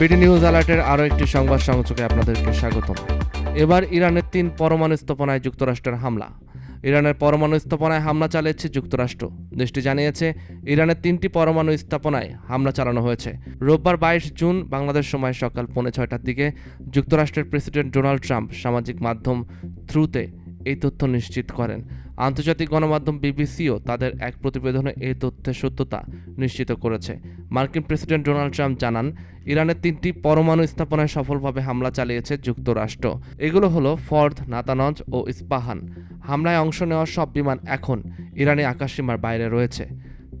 BD news অ্যালার্টের আরও একটি সংবাদ সংযোগে আপনাদেরকে স্বাগতম। এবার ইরানের তিন পরমাণু স্থাপনায় যুক্তরাষ্ট্রের হামলা। ইরানের পরমাণু স্থাপনায় হামলা চালিয়েছে যুক্তরাষ্ট্র। দেশটি জানিয়েছে, ইরানের তিনটি পরমাণু স্থাপনায় হামলা চালানো হয়েছে। রোববার বাইশ জুন বাংলাদেশ সময় সকাল পৌনে ছয়টার দিকে যুক্তরাষ্ট্রের প্রেসিডেন্ট ডোনাল্ড ট্রাম্প সামাজিক মাধ্যম থ্রুতে এই তথ্য নিশ্চিত করেন। আন্তর্জাতিক গণমাধ্যম বিবিসিও তাদের এক প্রতিবেদনে এই তথ্যের সত্যতা নিশ্চিত করেছে। মার্কিন প্রেসিডেন্ট ডোনাল্ড ট্রাম্প জানান, ইরানের তিনটি পরমাণু স্থাপনায় সফলভাবে হামলা চালিয়েছে যুক্তরাষ্ট্র। এগুলো হলো ফর্দ, নাতানজ ও ইস্পাহান। হামলায় অংশ নেওয়া সব বিমান এখন ইরানি আকাশসীমার বাইরে রয়েছে।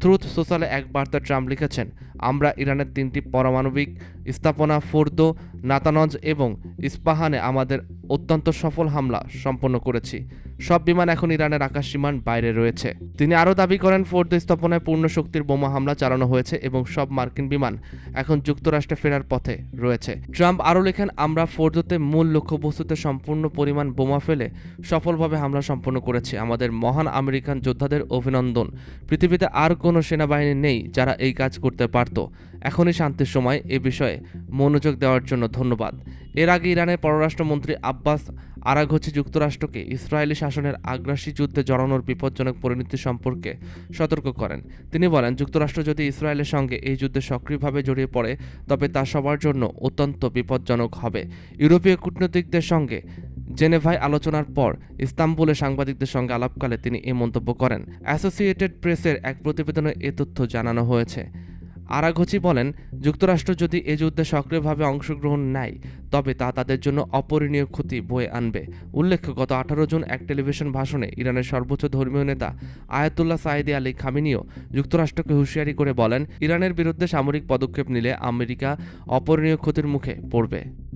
ট্রুথ সোশ্যালে এক বার্তা ট্রাম্প লিখেছেন আমরা ইরানের তিনটি পারমাণবিক স্থাপনা ফোর্দো, নাতানজ এবং ইস্পাহানে আমাদের অত্যন্ত সফল হামলা সম্পন্ন করেছি। সব বিমান এখন ইরানের আকাশ আকাশসীমার বাইরে রয়েছে। তিনি আরও দাবি করেন, ফোর্দো স্থাপনায় পূর্ণ শক্তির বোমা হামলা চালানো হয়েছে এবং সব মার্কিন বিমান এখন যুক্তরাষ্ট্রে ফেরার পথে রয়েছে। ট্রাম্প আরও লেখেন, আমরা ফোর্দোতে মূল লক্ষ্যবস্তুতে সম্পূর্ণ পরিমাণ বোমা ফেলে সফলভাবে হামলা সম্পন্ন করেছি। আমাদের মহান আমেরিকান যোদ্ধাদের অভিনন্দন। পৃথিবীতে আর কোনো সেনাবাহিনী নেই যারা এই কাজ করতে পারত। এখনই শান্তির সময় এ বিষয়ে মনোযোগ দেওয়ার জন্য ধন্যবাদ। এর আগে ইরানের পররাষ্ট্রমন্ত্রী আব্বাস আরাঘচি যুক্তরাষ্ট্রকে ইসরায়েলি শাসনের আগ্রাসী যুদ্ধে জড়ানোর বিপজ্জনক পরিণতি সম্পর্কে সতর্ক করেন। তিনি বলেন, যুক্তরাষ্ট্র যদি ইসরায়েলের সঙ্গে এই যুদ্ধে সক্রিয়ভাবে জড়িয়ে পড়ে, তবে তা সবার জন্য অত্যন্ত বিপজ্জনক হবে। ইউরোপীয় কূটনীতিকদের সঙ্গে জেনেভায় আলোচনার পর ইস্তাম্বুলে সাংবাদিকদের সঙ্গে আলাপকালে তিনি এ মন্তব্য করেন। অ্যাসোসিয়েটেড প্রেসের এক প্রতিবেদনে এ তথ্য জানানো হয়েছে। আরাঘচি বলেন, যুক্তরাষ্ট্র যদি এ যুদ্ধে সক্রিয়ভাবে অংশগ্রহণ নেয়, তবে তা তাদের জন্য অপরিণীয় ক্ষতি বয়ে আনবে। উল্লেখ্য, গত আঠারো জুন এক টেলিভিশন ভাষণে ইরানের সর্বোচ্চ ধর্মীয় নেতা আয়াতুল্লাহ সাইদি আলী খামিনিও যুক্তরাষ্ট্রকে হুঁশিয়ারি করে বলেন, ইরানের বিরুদ্ধে সামরিক পদক্ষেপ নিলে আমেরিকা অপরিণীয় ক্ষতির মুখে পড়বে।